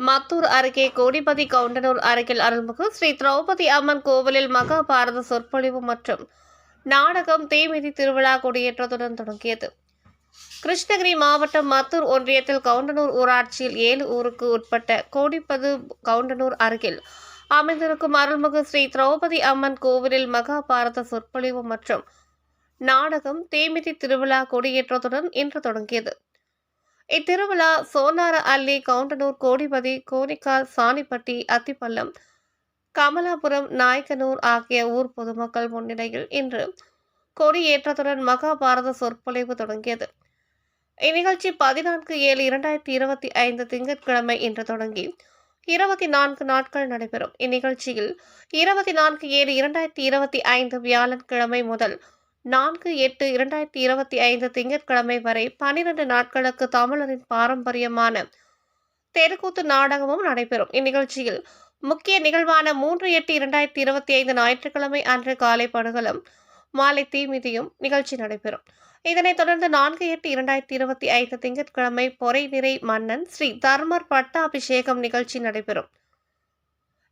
மத்தூர் அருகே கோடிபதி கவுண்டனூர் அருகில் அருள்மிகு ஸ்ரீ திரௌபதி அம்மன் கோவிலில் மகாபாரத சொற்பொழிவு மற்றும் நாடகம் தீமிதி திருவிழா கொடியேற்றத்துடன் தொடங்கியது கிருஷ்ணகிரி மாவட்டம் மத்தூர் ஒன்றியத்தில் கவுண்டனூர் ஊராட்சியில் ஏழு ஊருக்கு உட்பட்ட கோடிப்பது கவுண்டனூர் அருகில் அமைந்திருக்கும் அருள்மிகு ஸ்ரீ திரௌபதி அம்மன் கோவிலில் மகாபாரத சொற்பொழிவு மற்றும் நாடகம் தீமிதி திருவிழா கொடியேற்றத்துடன் இன்று தொடங்கியது இத்திருவிழா சோனார அல்லி கவுண்டனூர் கோடிபதி கோனிக்கால் சாணிப்பட்டி அத்திப்பள்ளம் கமலாபுரம் நாயக்கனூர் ஆகிய ஊர் பொதுமக்கள் முன்னிலையில் இன்று கொடியேற்றத்துடன் மகாபாரத சொற்பொழிவு தொடங்கியது. இந்நிகழ்ச்சி பதினான்கு ஏழு இரண்டாயிரத்தி இருபத்தி ஐந்து திங்கட்கிழமை இன்று தொடங்கி இருபத்தி நான்கு நாட்கள் நடைபெறும். இந்நிகழ்ச்சியில் இருபத்தி நான்கு ஏழு இரண்டாயிரத்தி இருபத்தி ஐந்து வியாழன்கிழமை முதல் நான்கு எட்டு இரண்டாயிரத்தி இருபத்தி ஐந்து திங்கட்கிழமை வரை பனிரெண்டு நாட்களுக்கு தமிழரின் பாரம்பரியமான தெருக்கூத்து நாடகமும் நடைபெறும். இந்நிகழ்ச்சியில் முக்கிய நிகழ்வான மூன்று எட்டு இரண்டாயிரத்தி இருபத்தி ஐந்து ஞாயிற்றுக்கிழமை அன்று காலை படுகளும் மாலை தீமிதியும் நிகழ்ச்சி நடைபெறும். இதனைத் தொடர்ந்து நான்கு எட்டு இரண்டாயிரத்தி இருபத்தி ஐந்து திங்கட்கிழமை பொறை நிறை மன்னன் ஸ்ரீ தர்மர் பட்டாபிஷேகம் நிகழ்ச்சி நடைபெறும்.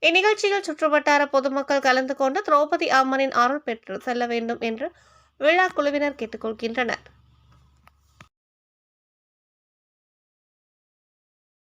இந்நிகழ்ச்சியில் சுற்றுவட்டார பொதுமக்கள் கலந்து கொண்டு திரௌபதி அம்மனின் அருள் பெற்று செல்ல வேண்டும் என்று விழா குழுவினர் கேட்டுக்கொள்கின்றனர்.